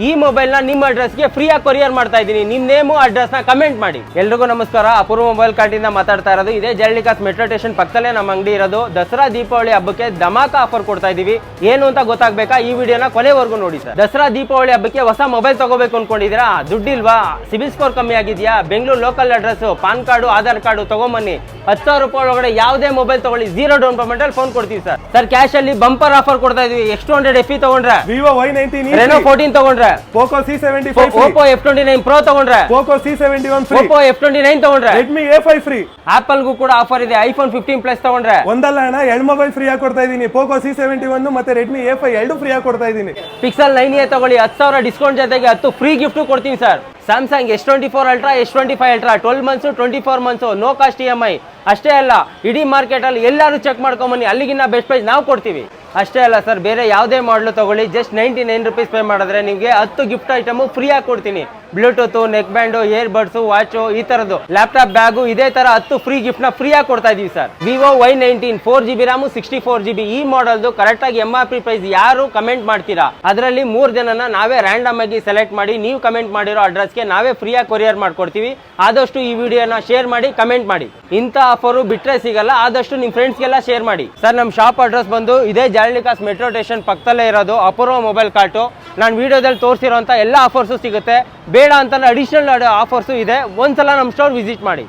ಈ ಮೊಬೈಲ್ನ ನಿಮ್ಮ ಅಡ್ರೆಸ್ಗೆ ಫ್ರೀಯಾಗಿ ಆಗಿ ಕೊರಿಯರ್ ಮಾಡ್ತಾ ಇದ್ದೀನಿ. ನಿಮ್ಮ ನೇಮು ಅಡ್ರೆಸ್ನ ಕಮೆಂಟ್ ಮಾಡಿ. ಎಲ್ರಿಗೂ ನಮಸ್ಕಾರ. ಅಪೂರ್ವ ಮೊಬೈಲ್ ಕಾರ್ಟಿಂದ ಮಾತಾಡ್ತಾ ಇರೋದು ಇದೇ ಜಳ್ಳಿಕಾಸ್ ಮೆಟ್ರೋ ಸ್ಟೇಷನ್ ಪಕ್ಕದಲ್ಲೇ ನಮ್ಮ ಅಂಗಡಿ ಇರೋದು. ದಸರಾ ದೀಪಾವಳಿ ಹಬ್ಬಕ್ಕೆ ಧಮಾಕ ಆಫರ್ ಕೊಡ್ತಾ ಇದೀವಿ ಏನು ಅಂತ ಗೊತ್ತಾಗ್ಬೇಕಾ? ಈ ವಿಡಿಯೋನ ಕೊನೆವರೆಗೂ ನೋಡಿ ಸರ್. ದಸರಾ ದೀಪಾವಳಿ ಹಬ್ಬಕ್ಕೆ ಹೊಸ ಮೊಬೈಲ್ ತಗೋಬೇಕು ಅನ್ಕೊಂಡಿದ್ದೀರಾ? ದುಡ್ಡಿಲ್ವಾ? ಸಿಬಿಲ್ ಸ್ಕೋರ್ ಕಮ್ಮಿ ಆಗಿದೆಯಾ? Bengaluru local address PAN card Aadhaar card ತಗೊಂಬನ್ನಿ. ಹತ್ತು ಸಾವಿರ ರೂಪಾಯಿ ಒಳಗಡೆ ಯಾವುದೇ ಮೊಬೈಲ್ ತಗೊಳ್ಳಿ. ಜೀರೋ ಡೌನ್ ಪೇಮೆಂಟ್ ಅಲ್ಲಿ ಫೋನ್ ಕೊಡ್ತೀವಿ ಸರ್. ಸರ್ ಕ್ಯಾಶ್ ಅಲ್ಲಿ ಬಂಪರ್ ಆಫರ್ ಕೊಡ್ತಾ ಇದೀವಿ ಎಷ್ಟು ಹಂಡ್ರೆಡ್ ಎಫ್ ತಗೊಂಡ್ರೆ? ವಿವೋ ವೈ ನೈನ್ಟೀನ್ ಫೋರ್ಟೀನ್ ತಗೊಂಡ್ರೆ? Poco C seventy five Oppo F twenty nine pro ತಗೊಂಡ್ರೆ? Poco C seventy one free Oppo F twenty nine ತಗೊಂಡ್ರೆ? ರೆಡ್ಮಿ ಎ ಫೈವ್ ಫ್ರೀ ಆಪಲ್ಗೂ ಕೂಡ ಆಫರ್ ಇದೆ. ಐಫೋನ್ ಫಿಫ್ಟೀನ್ ಪ್ಲಸ್ ತಗೊಂಡ್ರೆ? ಒಂದಲ್ಲ ಅಣ್ಣ ಎರಡು ಮೊಬೈಲ್ ಫ್ರೀ ಆಗಿ ಕೊಡ್ತಾ ಇದೀನಿ. ಪೋಕೋ ಸಿ ಸೆವೆಂಟಿ ಒನ್ ಮತ್ತೆ ರೆಡ್ಮಿ ಎ ಫೈವ್ ಎರಡು ಫ್ರೀ ಆಗಿ ಕೊಡ್ತಾ ಇದೀನಿ. ಪಿಕ್ಸೆಲ್ ನೈನ್ ಎ ತಗೊಳ್ಳಿ. ಹತ್ತು ಸಾವಿರ ಡಿಸ್ಕೌಂಟ್ ಜೊತೆಗೆ ಹತ್ತು ಫ್ರೀ ಗಿಫ್ಟ್ ಕೊಡ್ತೀನಿ sir Samsung S twenty four ultra S twenty five ultra twelve months twenty four months no cost E M I ಅಷ್ಟೇ ಅಲ್ಲ ಇಡೀ ಮಾರ್ಕೆಟಲ್ಲಿ ಎಲ್ಲರೂ ಚೆಕ್ ಮಾಡ್ಕೊಂಬನ್ನಿ ಅಲ್ಲಿಗಿನ್ನ ಬೆಸ್ಟ್ ಪ್ರೈಸ್ ನಾವು ಕೊಡ್ತೀವಿ. ಅಷ್ಟೇ ಅಲ್ಲ ಸರ್, ಬೇರೆ ಯಾವುದೇ ಮಾಡಲು ತಗೊಳ್ಳಿ just ninety nine rupees pay ಮಾಡಿದ್ರೆ ನಿಮಗೆ ಹತ್ತು ಗಿಫ್ಟ್ ಐಟಮು ಫ್ರೀಯಾಗಿ ಕೊಡ್ತೀನಿ. Bluetooth neck band ear buds watch ಈ ತರದ್ದು. ಲ್ಯಾಪ್ಟಾಪ್ ಬ್ಯಾಗು ಇದೇ ತರ ಹತ್ತು ಫ್ರೀ ಗಿಫ್ಟ್ನ ಫ್ರೀ ಆಗಿ ಕೊಡ್ತಾ ಇದೀವಿ sir Vivo Y nineteen four G B RAM sixty four G B ಈ ಮಾಡಲ್ದು ಕರೆಕ್ಟ್ ಆಗಿ ಎಂ ಆರ್ ಪಿ ಪ್ರೈಸ್ ಯಾರು ಕಮೆಂಟ್ ಮಾಡ್ತೀರಾ? ಅದರಲ್ಲಿ ಮೂರ್ ಜನನ ನಾವೇ ರ್ಯಾಂಡಮ್ ಆಗಿ ಸೆಲೆಕ್ಟ್ ಮಾಡಿ, ನೀವು ಕಮೆಂಟ್ ಮಾಡಿರೋ ಅಡ್ರೆಸ್ಗೆ ನಾವೇ ಫ್ರೀ ಆಗಿ ಕೊರಿಯರ್ ಮಾಡ್ಕೊಡ್ತೀವಿ. ಆದಷ್ಟು ಈ ವಿಡಿಯೋನ ಶೇರ್ ಮಾಡಿ ಕಮೆಂಟ್ ಮಾಡಿ. ಇಂಥ ಆಫರು ಬಿಟ್ರೆ ಸಿಗಲ್ಲ, ಆದಷ್ಟು ನಿಮ್ಮ ಫ್ರೆಂಡ್ಸ್ಗೆಲ್ಲ ಶೇರ್ ಮಾಡಿ. ಸರ್ ನಮ್ಮ ಶಾಪ್ ಅಡ್ರೆಸ್ ಬಂದು ಇದೇ ಜಾಲಿಕಾಸ್ ಮೆಟ್ರೋ ಸ್ಟೇಷನ್ ಪಕ್ಕದಲ್ಲೇ ಇರೋದು, ಅಪೂರ್ವ ಮೊಬೈಲ್ ಕಾರ್ಟು ನಾನು ವೀಡಿಯೋದಲ್ಲಿ ತೋರಿಸಿರೋಂಥ ಎಲ್ಲ ಆಫರ್ಸು ಸಿಗುತ್ತೆ. ಬೇಡ ಅಂತ ಅಡಿಷನಲ್ ಆಫರ್ಸು ಇದೆ. ಒಂದು ಸಲ ನಮ್ಮ ಸ್ಟೋರ್ ವಿಸಿಟ್ ಮಾಡಿ.